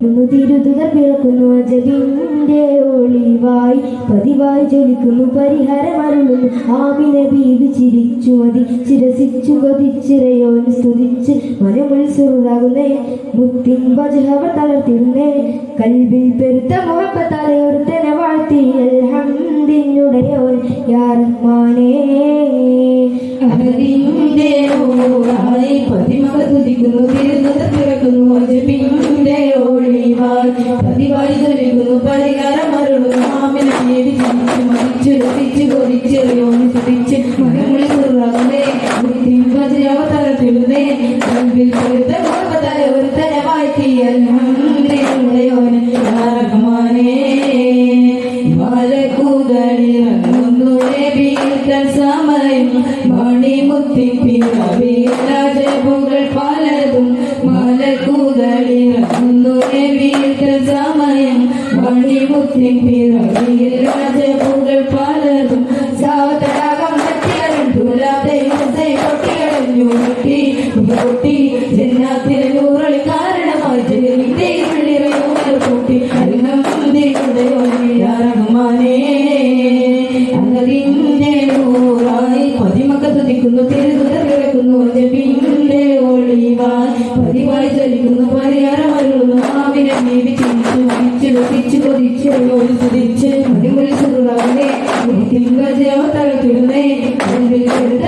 തിരുതുകർ പിറക്കുന്നു അജബിന്റെ ഒളിവായി. പതിവായി ജ്വലിക്കുന്നു പരിഹാരമരുളുന്നു ആമിനെ ബീവി ചിരിച്ചു മതി ചിരസിച്ചു കൊതിച്ചിരയോൻ സ്തുതിച്ച് മനമുത്സുറാകുന്നേ മുത്തിൻ ബജവ തളർത്തിരുന്നേ കൽവിൽ പെരുത്ത മുഴപ്പ ഒരുത്തനെ വാഴ്ത്തി. അൽഹംദിനുടയോൻ യാ റഹ്മാനേ. അഹദിന്റെ ഊരായി പതിമക തുതിക്കുന്നു തിരുന്നത് പിറക്കുന്നു അജബിന്റെ ജ്വലിക്കുന്നു പരിഹാരം അരുളുന്നു ആമിനെ ദേവി ചിരിച്ചു മതിച്ചു രസിച്ചു കൊതിച്ച് യോനി സ്തുതിച്ച് മരമുളി സുറാകുന്നേ ബുദ്ധിൻ വജ്രവതരത്തിടുന്നേ കൽവിൽ പെരുത്ത മുഹബത്തായ ഒരുത്തനെ വാഴ്ത്തി അൽഹംദുലില്ലാഹി യാ റഹ്മാനേ മലക്കുതളിറങ്ങുന്നു നബിയുടെ സമയം മണിമുത്തി രാജപുകൾ പലതും മലക്കുതളിറങ്ങുന്നു നബിയുടെ സമയം മണിമുത്തി രാജപുകൾ പലതും സാവതടാകം തട്ടികളും തുലാതെ പൊട്ടികളഞ്ഞു പൊട്ടി പൊട്ടി ജന്നാത്തിലെ നൂറളി കാരണമായി ജനലിന്റെ ഉള്ളിറങ്ങുന്ന പൊട്ടി റഹ്മാനേ അങ്ങതിന്റെ ഊറായി പതിമക്ക തുതിക്കുന്നു തിരുതുക കിടക്കുന്നു. ജപിന്റെ ഒളിവായി പതിവായി ചലിക്കുന്നു. പരിഹാരം അരുളുന്നു ആവിനെ നീവി ചിരിച്ചു സ്തുതിച്ച് മടിമുറി സുറാവേ തിങ്കൾ ചെറുത മുഖത്തായ